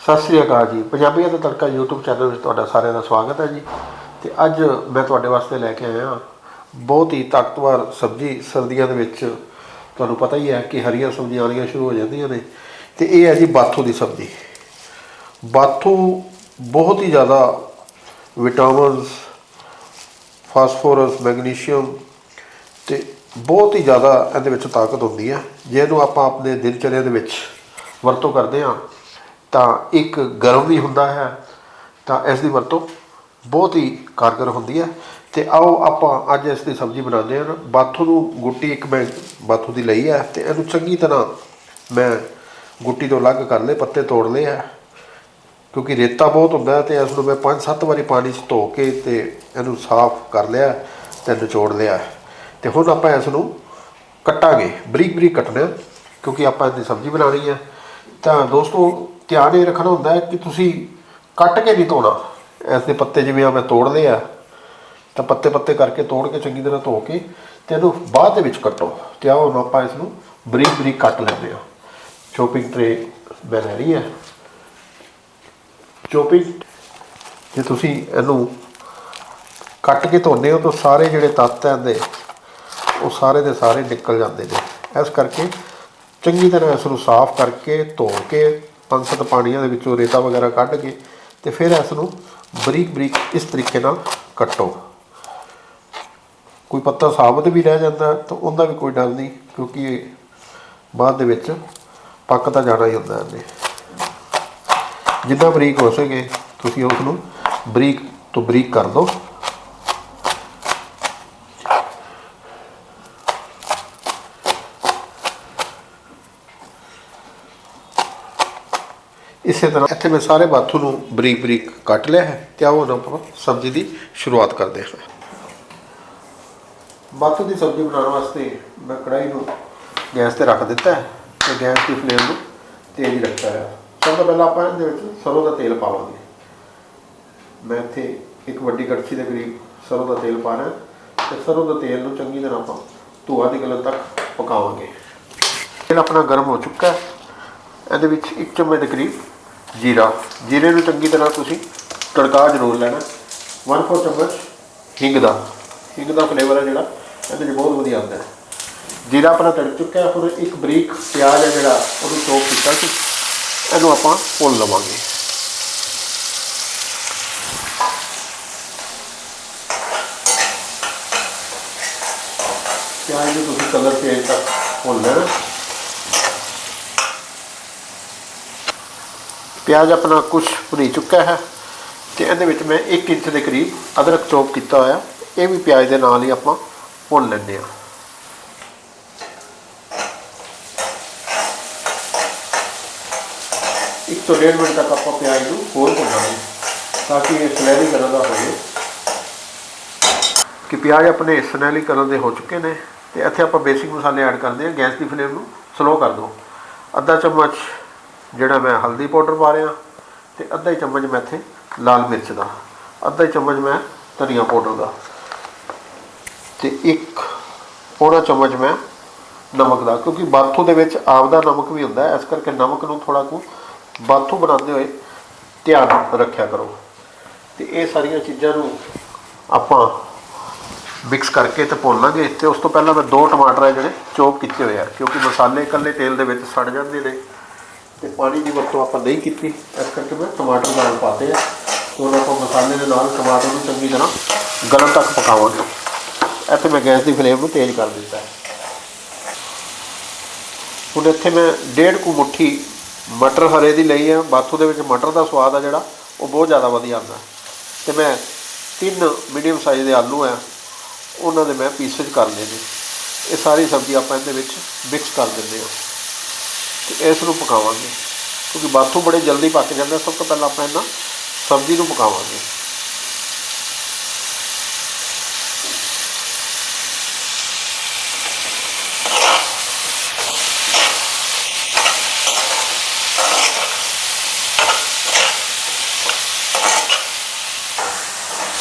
ਸਤਿ ਸ੍ਰੀ ਅਕਾਲ ਜੀ। ਪੰਜਾਬੀਆਂ ਦਾ ਤੜਕਾ YouTube ਚੈਨਲ ਵਿੱਚ ਤੁਹਾਡਾ ਸਾਰਿਆਂ ਦਾ ਸਵਾਗਤ ਹੈ ਜੀ। ਤੇ ਅੱਜ ਮੈਂ ਤੁਹਾਡੇ ਵਾਸਤੇ ਲੈ ਕੇ ਆਇਆ ਬਹੁਤ ਹੀ ਤਾਕਤਵਰ ਸਬਜ਼ੀ ਸਰਦੀਆਂ ਦੇ ਵਿੱਚ। ਤੁਹਾਨੂੰ ਪਤਾ ਹੀ ਹੈ ਕਿ ਹਰੀਆਂ ਸਬਜ਼ੀਆਂ ਆਉਣੀਆਂ ਸ਼ੁਰੂ ਹੋ ਜਾਂਦੀਆਂ ਨੇ। ਤੇ ਇਹ ਹੈ ਜੀ ਬਾਥੂ ਦੀ ਸਬਜ਼ੀ। ਬਾਥੂ ਬਹੁਤ ਹੀ ਜ਼ਿਆਦਾ ਵਿਟਾਮਿਨਸ, ਫਾਸਫੋਰਸ, ਮੈਗਨੀਸ਼ੀਅਮ ਤੇ ਬਹੁਤ ਹੀ ਜ਼ਿਆਦਾ ਇਹਦੇ ਵਿੱਚ ਤਾਕਤ ਹੁੰਦੀ ਹੈ। ਜੇ ਇਹਨੂੰ ਆਪਾਂ ਆਪਣੇ ਦਿਨਚਰਿਆ ਦੇ ਵਿੱਚ ਵਰਤੋਂ ਕਰਦੇ ਹਾਂ ਤਾਂ ਇੱਕ ਗਰਮ ਵੀ ਹੁੰਦਾ ਹੈ, ਤਾਂ ਇਸ ਦੀ ਵਰਤੋਂ ਬਹੁਤ ਹੀ ਕਾਰਗਰ ਹੁੰਦੀ ਹੈ। ਤੇ ਆਓ ਆਪਾਂ ਅੱਜ ਇਸ ਦੀ ਸਬਜ਼ੀ ਬਣਾਉਂਦੇ ਹਾਂ। ਬਾਥੂ ਨੂੰ ਗੁੱਟੀ ਇੱਕ ਮੈਂ ਬਾਥੂ ਦੀ ਲਈ ਹੈ ਤੇ ਇਹਨੂੰ ਚੰਗੀ ਤਰ੍ਹਾਂ ਮੈਂ ਗੁੱਟੀ ਤੋਂ ਅਲੱਗ ਕਰ ਲਏ, ਪੱਤੇ ਤੋੜ ਲਏ ਹੈ। ਕਿਉਂਕਿ ਰੇਤਾ ਬਹੁਤ ਹੁੰਦਾ ਹੈ ਤੇ ਇਸ ਨੂੰ ਮੈਂ 5-7 ਵਾਰੀ ਪਾਣੀ 'ਚ ਧੋ ਕੇ ਤੇ ਇਹਨੂੰ ਸਾਫ਼ ਕਰ ਲਿਆ ਤੇ ਨਿਚੋੜ ਲਿਆ ਤੇ ਹੁਣ ਆਪਾਂ ਇਸ ਨੂੰ ਕੱਟਾਂਗੇ ਬਰੀਕ ਬਰੀਕ ਕੱਟਣਾ ਕਿਉਂਕਿ ਆਪਾਂ ਇਹਦੀ ਸਬਜ਼ੀ ਬਣਾਉਣੀ ਹੈ। ਤਾਂ ਦੋਸਤੋ ਧਿਆਨ ਇਹ ਰੱਖਣਾ ਹੁੰਦਾ ਹੈ ਕਿ ਤੁਸੀਂ ਕੱਟ ਕੇ ਨਹੀਂ ਧੋਣਾ। ਇਸ ਦੇ ਪੱਤੇ ਜਿਵੇਂ ਆ ਮੈਂ ਤੋੜ ਆ, ਤਾਂ ਪੱਤੇ ਪੱਤੇ ਕਰਕੇ ਤੋੜ ਕੇ ਚੰਗੀ ਤਰ੍ਹਾਂ ਧੋ ਕੇ ਤੇ ਇਹਨੂੰ ਬਾਅਦ ਦੇ ਵਿੱਚ ਕੱਟੋ ਤੇ ਆਓ ਹੁਣ ਆਪਾਂ ਇਸ ਨੂੰ ਬਰੀਕ ਬਰੀਕ ਕੱਟ ਲੈਂਦੇ ਹਾਂ। ਚੋਪਿੰਗ ਟਰੇ ਮੈਂ ਲੈ ਰਹੀ ਹੈ। ਚੋਪਿੰਗ ਜੇ ਤੁਸੀਂ ਇਹਨੂੰ ਕੱਟ ਕੇ ਧੋਨੇ ਹੋ ਤਾਂ ਸਾਰੇ ਜਿਹੜੇ ਤੱਤ ਹੈ ਇਹਦੇ, ਉਹ ਸਾਰੇ ਦੇ ਸਾਰੇ ਨਿਕਲ ਜਾਂਦੇ ਨੇ। ਇਸ ਕਰਕੇ ਚੰਗੀ ਤਰ੍ਹਾਂ ਇਸ ਨੂੰ ਸਾਫ਼ ਕਰਕੇ ਧੋ ਕੇ ਪੰਜ ਸੱਤ ਪਾਣੀਆਂ ਦੇ ਵਿੱਚੋਂ ਰੇਤਾ ਵਗੈਰਾ ਕੱਢ ਕੇ ਤੇ ਫਿਰ ਇਸ ਨੂੰ ਬਰੀਕ ਬਰੀਕ ਇਸ ਤਰੀਕੇ ਨਾਲ ਕੱਟੋ। ਕੋਈ ਪੱਤਾ ਸਾਬਤ ਵੀ ਰਹਿ ਜਾਂਦਾ ਤਾਂ ਉਹਦਾ ਵੀ ਕੋਈ ਡਰ ਨਹੀਂ ਕਿਉਂਕਿ ਇਹ ਬਾਅਦ ਦੇ ਵਿੱਚ ਪੱਕ ਤਾਂ ਜਾਣਾ ਹੀ ਹੁੰਦਾ ਇਹਨੇ। ਜਿੰਨਾ ਬਰੀਕ ਹੋ ਸਕੇ ਤੁਸੀਂ ਉਸ ਨੂੰ ਬਰੀਕ ਤੋਂ ਬਰੀਕ ਕਰ ਦਿਓ ਇਸੇ ਤਰ੍ਹਾਂ ਇੱਥੇ ਮੈਂ ਸਾਰੇ ਬਾਥੂ ਨੂੰ ਬਰੀਕ ਬਰੀਕ ਕੱਟ ਲਿਆ ਹੈ ਤੇ ਆਓ ਹੁਣ ਆਪਾਂ ਸਬਜ਼ੀ ਦੀ ਸ਼ੁਰੂਆਤ ਕਰਦੇ ਹਾਂ। ਬਾਥੂ ਦੀ ਸਬਜ਼ੀ ਬਣਾਉਣ ਵਾਸਤੇ ਮੈਂ ਕੜਾਈ ਨੂੰ ਗੈਸ ਤੇ ਰੱਖ ਦਿੱਤਾ ਹੈ ਤੇ ਗੈਸ ਦੀ ਫਲੇਮ ਨੂੰ ਤੇਜ਼ ਰੱਖਿਆ ਹੈ ਸਭ ਤੋਂ ਪਹਿਲਾਂ ਆਪਾਂ ਇਹਦੇ ਵਿੱਚ ਸਰੋਂ ਦਾ ਤੇਲ ਪਾਵਾਂਗੇ। ਮੈਂ ਇੱਥੇ ਇੱਕ ਵੱਡੀ ਕੜਛੀ ਦੇ ਕਰੀਬ ਸਰੋਂ ਦਾ ਤੇਲ ਪਾਣਾ ਹੈ ਤੇ ਸਰੋਂ ਦਾ ਤੇਲ ਨੂੰ ਚੰਗੀ ਤਰ੍ਹਾਂ ਆਪਾਂ ਧੂਆ ਨਿਕਲਣ ਤੱਕ ਪਕਾਵਾਂਗੇ। ਤੇਲ ਆਪਣਾ ਗਰਮ ਹੋ ਚੁੱਕਾ ਹੈ। ਇਹਦੇ ਵਿੱਚ ਇੱਕ ਚਮਚ ਦੇ ਕਰੀਬ ਜੀਰਾ। ਜੀਰੇ ਨੂੰ ਚੰਗੀ ਤਰ੍ਹਾਂ ਤੁਸੀਂ ਤੜਕਾ ਜ਼ਰੂਰ ਲੈਣਾ। 1/4 ਚਮਚ ਹਿੰਗ ਦਾ। ਹਿੰਗ ਦਾ ਫਲੇਵਰ ਹੈ ਜਿਹੜਾ, ਇਹਦੇ 'ਚ ਬਹੁਤ ਵਧੀਆ ਆਉਂਦਾ ਹੈ। ਜੀਰਾ ਆਪਣਾ ਤੜਕ ਚੁੱਕਿਆ ਹੈ, ਹੁਣ ਇੱਕ ਬਰੀਕ ਪਿਆਜ਼ ਹੈ ਜਿਹੜਾ, ਉਹਨੂੰ ਚੋਪ ਕੀਤਾ ਸੀ। ਇਹਨੂੰ ਆਪਾਂ ਭੁੰਨ ਲਵਾਂਗੇ। ਪਿਆਜ਼ ਨੂੰ ਤੁਸੀਂ ਕਲਰ ਚੇਂਜ ਤੱਕ ਭੁੰਨ ਲੈਣਾ। ਪਿਆਜ਼ ਆਪਣਾ ਕੁਝ ਭੁਨੀ ਚੁੱਕਾ ਹੈ ਤੇ ਇਹਦੇ ਵਿੱਚ ਮੈਂ 1 ਇੰਚ ਦੇ ਕਰੀਬ ਅਦਰਕ ਚੋਪ ਕੀਤਾ ਹੋਇਆ। ਇਹ ਵੀ ਪਿਆਜ਼ ਦੇ ਨਾਲ ਹੀ ਆਪਾਂ ਭੁੰਨ ਲੈਂਦੇ ਹਾਂ। ਇੱਕ ਤੋਂ ਡੇਢ ਮਿੰਟ ਤੱਕ ਆਪਾਂ ਪਿਆਜ਼ ਨੂੰ ਹੋਰ ਭੁੰਨਾਂਗੇ ਤਾਂ ਕਿ ਇਹ ਸੁਨਹਿਰੀ ਕਲਰ ਦਾ ਹੋਵੇ। ਕਿ ਪਿਆਜ਼ ਆਪਣੇ ਸੁਨਹਿਰੀ ਕਲਰ ਦੇ ਹੋ ਚੁੱਕੇ ਨੇ ਤੇ ਇੱਥੇ ਆਪਾਂ ਬੇਸਿਕ ਮਸਾਲੇ ਐਡ ਕਰਦੇ ਹਾਂ। ਗੈਸ ਦੀ ਫਲੇਮ ਨੂੰ ਸਲੋ ਕਰ ਦਿਓ। ਅੱਧਾ ਚਮਚ ਜਿਹੜਾ ਮੈਂ ਹਲਦੀ ਪਾਊਡਰ ਪਾ ਰਿਹਾ ਤੇ ਅੱਧਾ ਹੀ ਚਮਚ ਮੈਂ ਇੱਥੇ ਲਾਲ ਮਿਰਚ ਦਾ, ਅੱਧਾ ਚਮਚ ਮੈਂ ਧਨੀਆ ਪਾਊਡਰ ਦਾ ਤੇ ਇੱਕ ਪੌਣਾ ਚਮਚ ਮੈਂ ਨਮਕ ਦਾ, ਕਿਉਂਕਿ ਬਾਥੂ ਦੇ ਵਿੱਚ ਆਪਦਾ ਨਮਕ ਵੀ ਹੁੰਦਾ ਹੈ, ਇਸ ਕਰਕੇ ਨਮਕ ਨੂੰ ਥੋੜਾ ਕੁ ਬਾਥੂ ਬਣਾਉਂਦੇ ਹੋਏ ਧਿਆਨ ਰੱਖਿਆ ਕਰੋ। ਤੇ ਇਹ ਸਾਰੀਆਂ ਚੀਜ਼ਾਂ ਨੂੰ ਆਪਾਂ ਮਿਕਸ ਕਰਕੇ ਤੇ ਭੁੰਨ ਲਾਂਗੇ ਤੇ ਉਸ ਤੋਂ ਪਹਿਲਾਂ ਮੈਂ ਦੋ ਟਮਾਟਰ ਹੈ ਜਿਹੜੇ ਚੋਪ ਕੀਤੇ ਹੋਏ ਆ, ਕਿਉਂਕਿ ਮਸਾਲੇ ਇਕੱਲੇ ਤੇਲ ਦੇ ਵਿੱਚ ਸੜ ਜਾਂਦੇ ਨੇ। ਤੇ ਪਾਣੀ ਦੀ ਵਰਤੋਂ ਆਪਾਂ ਨਹੀਂ ਕੀਤੀ। ਇਸ ਕਰਕੇ ਮੈਂ ਟਮਾਟਰ ਨਾਲ ਪਾਤੇ ਆ। ਹੁਣ ਆਪਾਂ ਮਸਾਲੇ ਦੇ ਨਾਲ ਟਮਾਟਰ ਨੂੰ ਚੰਗੀ ਤਰ੍ਹਾਂ ਗਲਣ ਤੱਕ ਪਕਾਵਾਂਗੇ। ਇੱਥੇ ਮੈਂ ਗੈਸ ਦੀ ਫਲੇਮ ਨੂੰ ਤੇਜ਼ ਕਰ ਦਿੱਤਾ ਹੁਣ ਇੱਥੇ ਮੈਂ ਡੇਢ ਕੁ ਮੁੱਠੀ ਮਟਰ ਹਰੇ ਦੀ ਲਈ ਹੈ ਬਾਥੂ ਦੇ ਵਿੱਚ ਮਟਰ ਦਾ ਸਵਾਦ ਆ ਜਿਹੜਾ, ਉਹ ਬਹੁਤ ਜ਼ਿਆਦਾ ਵਧੀਆ ਆਉਂਦਾ ਤੇ ਮੈਂ ਤਿੰਨ ਮੀਡੀਅਮ ਸਾਈਜ਼ ਦੇ ਆਲੂ ਆ, ਉਹਨਾਂ ਦੇ ਮੈਂ ਪੀਸਸ ਕਰ ਲਏ ਨੇ। ਇਹ ਸਾਰੀ ਸਬਜ਼ੀ ਆਪਾਂ ਇਹਦੇ ਵਿੱਚ ਮਿਕਸ ਕਰ ਦਿੰਦੇ ਹਾਂ। ਤੇ ਇਸ ਨੂੰ ਪਕਾਵਾਂਗੇ। ਕਿਉਂਕਿ ਬਾਥੂ ਬੜੇ ਜਲਦੀ ਪੱਕ ਜਾਂਦਾ ਸਭ ਤੋਂ ਪਹਿਲਾਂ ਆਪਾਂ ਇਹਨਾਂ ਸਬਜ਼ੀ ਨੂੰ ਪਕਾਵਾਂਗੇ।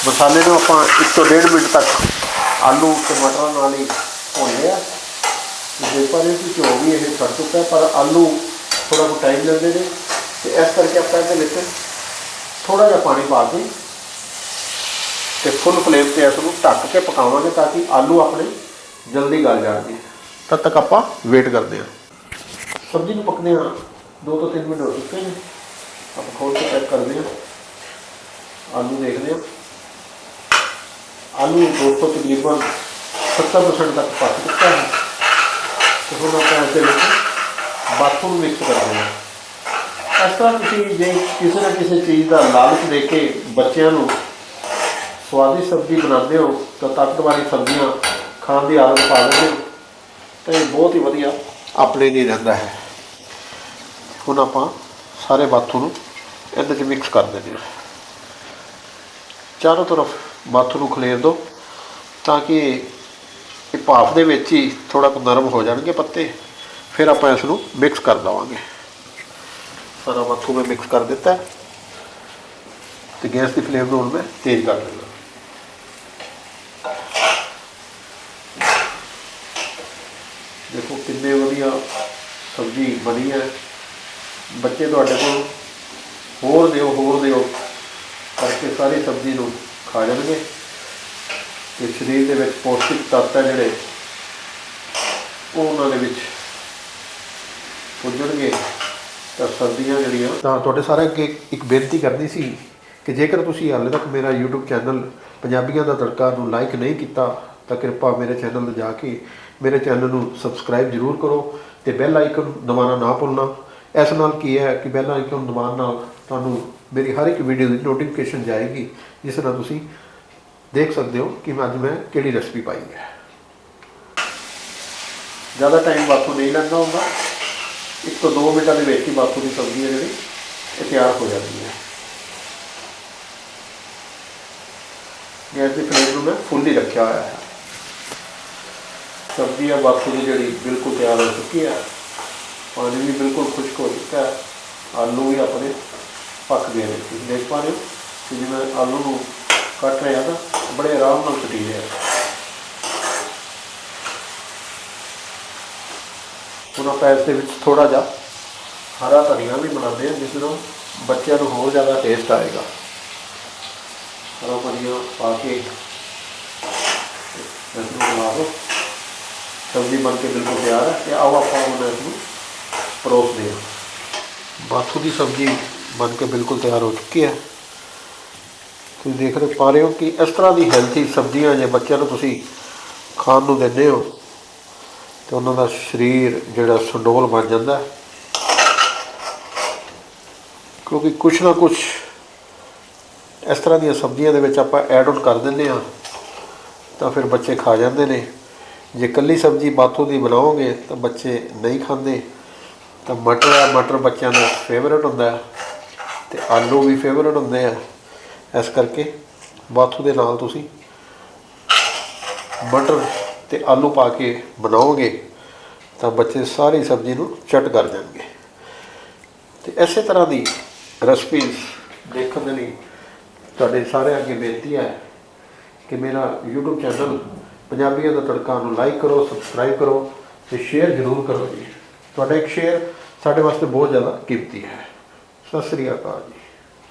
ਮਸਾਲੇ ਨੂੰ ਆਪਾਂ 1 ਤੋਂ 1.5 ਮਿੰਟ ਤੱਕ ਆਲੂ ਤੇ ਮਟਰਾਂ ਨਾਲ ਹੀ ਭੁੰਨ ਲਿਆ ਜੇ ਪਰ ਇਹ ਕਿ ਘਿਓ ਵੀ ਇਹ ਛੱਡ ਚੁੱਕਾ ਹੈ, ਪਰ ਆਲੂ ਥੋੜਾ ਕੁ ਟਾਈਮ ਲੈਂਦੇ ਨੇ ਤੇ ਇਸ ਕਰਕੇ ਆਪਾਂ ਇਹਦੇ ਵਿੱਚ ਥੋੜਾ ਜਿਹਾ ਪਾਣੀ ਪਾ ਕੇ ਤੇ ਫੁੱਲ ਫਲੇਮ ਤੇ ਇਸ ਨੂੰ ਢੱਕ ਕੇ ਪਕਾਵਾਂਗੇ ਤਾਂ ਕਿ ਆਲੂ ਆਪਣੇ ਜਲਦੀ ਗਲ ਜਾਣਗੇ। ਤਦ ਤੱਕ ਆਪਾਂ ਵੇਟ ਕਰਦੇ ਹਾਂ। ਸਬਜ਼ੀ ਨੂੰ ਪਕਦੇ ਹਾਂ 2 ਤੋਂ 3 ਮਿੰਟ ਹੋ ਚੁੱਕੇ ਨੇ। ਆਪਾਂ ਖੋਲ ਕੇ ਚੈੱਕ ਕਰਦੇ ਹਾਂ। ਆਲੂ ਦੇਖਦੇ ਹਾਂ। ਆਲੂ ਦੋਸਤੋ ਤਕਰੀਬਨ 70% ਤੱਕ ਪੱਕ ਚੁੱਕਾ ਹੈ। ਤੇ ਹੁਣ ਆਪਾਂ ਇਸ ਦੇ ਵਿੱਚ ਬਾਥੂ ਨੂੰ ਮਿਕਸ ਕਰਦੇ ਹਾਂ। ਇਸ ਤਰ੍ਹਾਂ ਤੁਸੀਂ ਜੇ ਕਿਸੇ ਨਾ ਕਿਸੇ ਚੀਜ਼ ਦਾ ਲਾਲਚ ਦੇ ਕੇ ਬੱਚਿਆਂ ਨੂੰ ਸਵਾਦੀ ਸਬਜ਼ੀ ਬਣਾਉਂਦੇ ਹੋ, ਤਾਂ ਤਾਕਤਵਾਰੀ ਸਬਜ਼ੀਆਂ ਖਾਣ ਦੀ ਆਦਤ ਪਾ ਦਿੰਦੇ ਹੋ, ਤਾਂ ਇਹ ਬਹੁਤ ਹੀ ਵਧੀਆ ਆਪਣੇ ਲਈ ਰਹਿੰਦਾ ਹੈ। ਹੁਣ ਆਪਾਂ ਸਾਰੇ ਬਾਥੂ ਨੂੰ ਇਹਦੇ 'ਚ ਮਿਕਸ ਕਰ ਦਿੰਦੇ ਹਾਂ। ਚਾਰੋਂ ਤਰਫ ਬਾਥੂ ਨੂੰ ਖਲੇਰ ਦਿਓ, ਤਾਂ ਕਿ ਇਹ ਭਾਫ ਦੇ ਵਿੱਚ ਹੀ ਥੋੜਾ ਕੁ ਨਰਮ ਹੋ ਜਾਣਗੇ ਪੱਤੇ, ਫਿਰ ਆਪਾਂ ਇਸ ਨੂੰ ਮਿਕਸ ਕਰ ਦਵਾਂਗੇ। ਸਾਰਾ ਬਾਥੂ ਮੈਂ ਮਿਕਸ ਕਰ ਦਿੱਤਾ ਹੈ ਤੇ ਗੈਸ ਦੀ ਫਲੇਮ ਨੂੰ ਹੁਣ ਮੈਂ ਤੇਜ਼ ਕਰ ਦਿੰਦਾ। ਦੇਖੋ ਕਿੰਨੇ ਵਧੀਆ ਸਬਜ਼ੀ ਬਣੀ ਹੈ। ਬੱਚੇ ਤੁਹਾਡੇ ਕੋਲ ਹੋਰ ਦਿਓ ਹੋਰ ਦਿਓ, ਕਰਕੇ ਸਾਰੀ ਸਬਜ਼ੀ ਨੂੰ ਖਾ ਜਾਣਗੇ। ਤੇ ਸਰੀਰ ਦੇ ਵਿੱਚ ਪੌਸ਼ਟਿਕ ਤੱਤ ਹੈ ਜਿਹੜੇ, ਉਹ ਉਹਨਾਂ ਦੇ ਵਿੱਚ ਪੁੱਜਣਗੇ, ਤਾਂ ਸਰਦੀਆਂ ਜਿਹੜੀਆਂ ਤਾਂ ਤੁਹਾਡੇ ਸਾਰੇ ਅੱਗੇ ਇੱਕ ਬੇਨਤੀ ਕਰਨੀ ਸੀ ਕਿ ਜੇਕਰ ਤੁਸੀਂ ਹਾਲੇ ਤੱਕ ਮੇਰਾ YouTube ਚੈਨਲ ਪੰਜਾਬੀਆਂ ਦਾ ਤੜਕਾ ਨੂੰ ਲਾਈਕ ਨਹੀਂ ਕੀਤਾ, ਤਾਂ ਕਿਰਪਾ ਮੇਰੇ ਚੈਨਲ ਤੇ ਜਾ ਕੇ ਮੇਰੇ ਚੈਨਲ ਨੂੰ ਸਬਸਕ੍ਰਾਈਬ ਜ਼ਰੂਰ ਕਰੋ ਤੇ ਬੈਲ ਆਈਕਨ ਦਬਾਉਣਾ ਨਾ ਭੁੱਲਣਾ। ਇਸ ਨਾਲ ਕੀ ਹੈ ਕਿ ਬੈਲ ਆਈਕਨ ਦਬਾਉਣ ਨਾਲ ਤੁਹਾਨੂੰ ਮੇਰੀ ਹਰ ਇੱਕ ਵੀਡੀਓ ਦੀ ਨੋਟੀਫਿਕੇਸ਼ਨ ਜਾਏਗੀ, ਜਿਸ ਨਾਲ ਤੁਸੀਂ ਦੇਖ ਸਕਦੇ ਹੋ ਕਿ ਮੈਂ ਅੱਜ ਮੈਂ ਕਿਹੜੀ ਰੈਸਪੀ ਪਾਈ ਹੈ। ਜ਼ਿਆਦਾ ਟਾਈਮ ਬਾਪੂ ਨਹੀਂ ਲੱਗਦਾ ਹੁੰਦਾ। ਇੱਕ ਤੋਂ 2 ਮਿੰਟਾਂ ਦੇ ਵਿੱਚ ਹੀ ਬਾਥੂ ਦੀ ਸਬਜ਼ੀ ਹੈ ਜਿਹੜੀ, ਇਹ ਤਿਆਰ ਹੋ ਜਾਂਦੀ ਹੈ। ਗੈਸ ਦੀ ਫਲੇਮ ਨੂੰ ਮੈਂ ਫੁੱਲ ਹੀ ਰੱਖਿਆ ਹੋਇਆ ਹੈ। ਸਬਜ਼ੀ ਆ ਬਾਥੂ ਦੀ ਜਿਹੜੀ ਬਿਲਕੁਲ ਤਿਆਰ ਹੋ ਚੁੱਕੀ ਹੈ। ਪਾਣੀ ਵੀ ਬਿਲਕੁਲ ਖੁਸ਼ਕ ਹੋ ਚੁੱਕਾ ਹੈ। ਆਲੂ ਵੀ ਆਪਣੇ ਪੱਕ ਗਏ ਨੇ। ਦੇਖ ਪਾ ਰਹੇ ਹੋ ਕਿ ਜਿਵੇਂ ਆਲੂ ਨੂੰ ਕੱਟ ਰਿਹਾ ਤਾਂ ਬੜੇ ਆਰਾਮ ਨਾਲ ਕਟੀ ਰਿਹਾ ਹੁਣ ਆਪਾਂ ਇਸ ਦੇ ਵਿੱਚ ਥੋੜਾ ਜਿਹਾ ਹਰਾ ਧਨੀਆ ਵੀ ਬਣਾਉਂਦੇ ਹਾਂ ਜਿਸ ਨਾਲ ਬੱਚਿਆਂ ਨੂੰ ਹੋਰ ਜ਼ਿਆਦਾ ਟੇਸਟ ਆਏਗਾ। ਹਰਾ ਧਨੀਆ ਪਾ ਕੇ ਇਸ ਨੂੰ ਬਣਾ ਲਓ। ਸਬਜ਼ੀ ਬਣ ਕੇ ਬਿਲਕੁਲ ਤਿਆਰ ਹੈ ਤੇ ਆਓ ਆਪਾਂ ਹੁਣ ਇਸ ਨੂੰ ਪਰੋਸਦੇ ਹਾਂ ਬਾਥੂ ਦੀ ਸਬਜ਼ੀ ਬਣ ਕੇ ਬਿਲਕੁਲ ਤਿਆਰ ਹੋ ਚੁੱਕੀ ਹੈ ਤੁਸੀਂ ਦੇਖ ਰਹੇ ਪਾ ਰਹੇ ਹੋ ਕਿ ਇਸ ਤਰ੍ਹਾਂ ਦੀ ਹੈਲਥੀ ਸਬਜ਼ੀਆਂ ਜੇ ਬੱਚਿਆਂ ਨੂੰ ਤੁਸੀਂ ਖਾਣ ਨੂੰ ਦਿੰਦੇ ਹੋ, ਤੇ ਉਹਨਾਂ ਦਾ ਸਰੀਰ ਜਿਹੜਾ ਸੰਡੋਲ ਬਣ ਜਾਂਦਾ ਕਿਉਂਕਿ ਕੁਛ ਨਾ ਕੁਛ ਇਸ ਤਰ੍ਹਾਂ ਦੀਆਂ ਸਬਜ਼ੀਆਂ ਦੇ ਵਿੱਚ ਆਪਾਂ ਐਡ ਆਨ ਕਰ ਦਿੰਦੇ ਹਾਂ, ਤਾਂ ਫਿਰ ਬੱਚੇ ਖਾ ਜਾਂਦੇ ਨੇ। ਜੇ ਕੱਲੀ ਸਬਜ਼ੀ ਬਾਥੂ ਦੀ ਬਣਾਓਗੇ, ਤਾਂ ਬੱਚੇ ਨਹੀਂ ਖਾਂਦੇ। ਤਾਂ ਮਟਰ ਆ, ਮਟਰ ਬੱਚਿਆਂ ਦਾ ਫੇਵਰਟ ਹੁੰਦਾ ਹੈ, ਤੇ ਆਲੂ ਵੀ ਫੇਵਰਟ ਹੁੰਦੇ ਆ। ਇਸ ਕਰਕੇ ਬਾਥੂ ਦੇ ਨਾਲ ਤੁਸੀਂ ਮਟਰ ਤੇ ਆਲੂ ਪਾ ਕੇ ਬਣਾਓਗੇ ਤਾਂ ਬੱਚੇ ਸਾਰੀ ਸਬਜ਼ੀ ਨੂੰ ਚਟ ਕਰ ਜਾਣਗੇ। ਤੇ ਇਸੇ ਤਰ੍ਹਾਂ ਦੀ ਰੈਸਪੀਜ਼ ਦੇਖਣ ਦੇ ਲਈ ਤੁਹਾਡੇ ਸਾਰਿਆਂ ਅੱਗੇ ਬੇਨਤੀ ਹੈ ਕਿ ਮੇਰਾ YouTube ਚੈਨਲ ਪੰਜਾਬੀਆਂ ਦਾ ਤੜਕਾ ਨੂੰ ਲਾਈਕ ਕਰੋ ਸਬਸਕ੍ਰਾਈਬ ਕਰੋ ਤੇ ਸ਼ੇਅਰ ਜ਼ਰੂਰ ਕਰੋ ਜੀ। ਤੁਹਾਡਾ ਇੱਕ ਸ਼ੇਅਰ ਸਾਡੇ ਵਾਸਤੇ ਬਹੁਤ ਜ਼ਿਆਦਾ ਕੀਮਤੀ ਹੈ। ਸਤਿ ਸ੍ਰੀ ਅਕਾਲ ਜੀ।